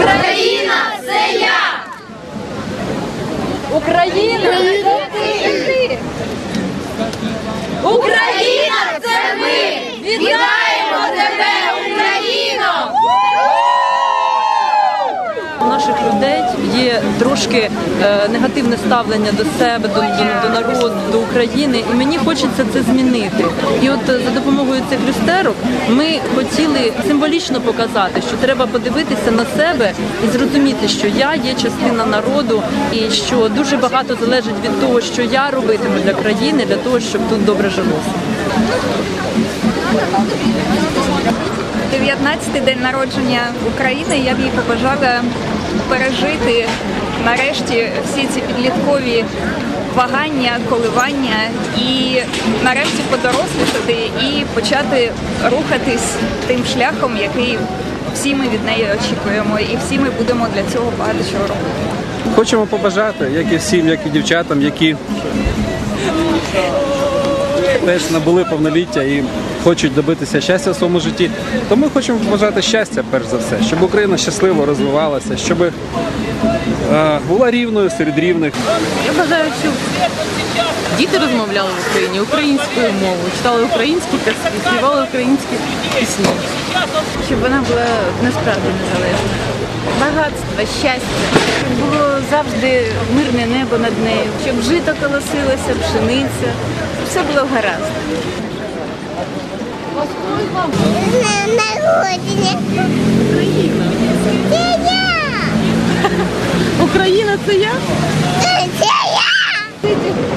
Україна це я! Україна це ти! Україна це ми! Вітаємо тебе, Україно! Наших людей є трошки е, негативне ставлення до себе, до, до, до народу, до України, і мені хочеться це змінити. І от е, за допомогою цих люстерок ми хотіли символічно показати, що треба подивитися на себе і зрозуміти, що я є частина народу, і що дуже багато залежить від того, що я робитиму для країни, для того, щоб тут добре жилося. 19-й день народження України. Я б їй побажала пережити нарешті всі ці підліткові вагання, коливання і нарешті подорослішати і почати рухатись тим шляхом, який всі ми від неї очікуємо, і всі ми будемо для цього багато чого робити. Хочемо побажати, як і всім, як і дівчатам, які теж набули повноліття і хочуть добитися щастя в своєму житті. То ми хочемо побажати щастя, перш за все, щоб Україна щасливо розвивалася, щоб е, була рівною серед рівних. Я бажаю, щоб діти розмовляли в Україні українською мовою, читали українські казки, співали українські пісні. щоб вона була насправді незалежна. Багатство, щастя, щоб було завжди мирне небо над нею, щоб жито колосилося, пшениця, щоб все було гаразд. Народження. Це я! Україна це я? Це я!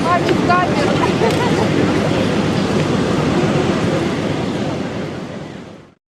Бачу камеру.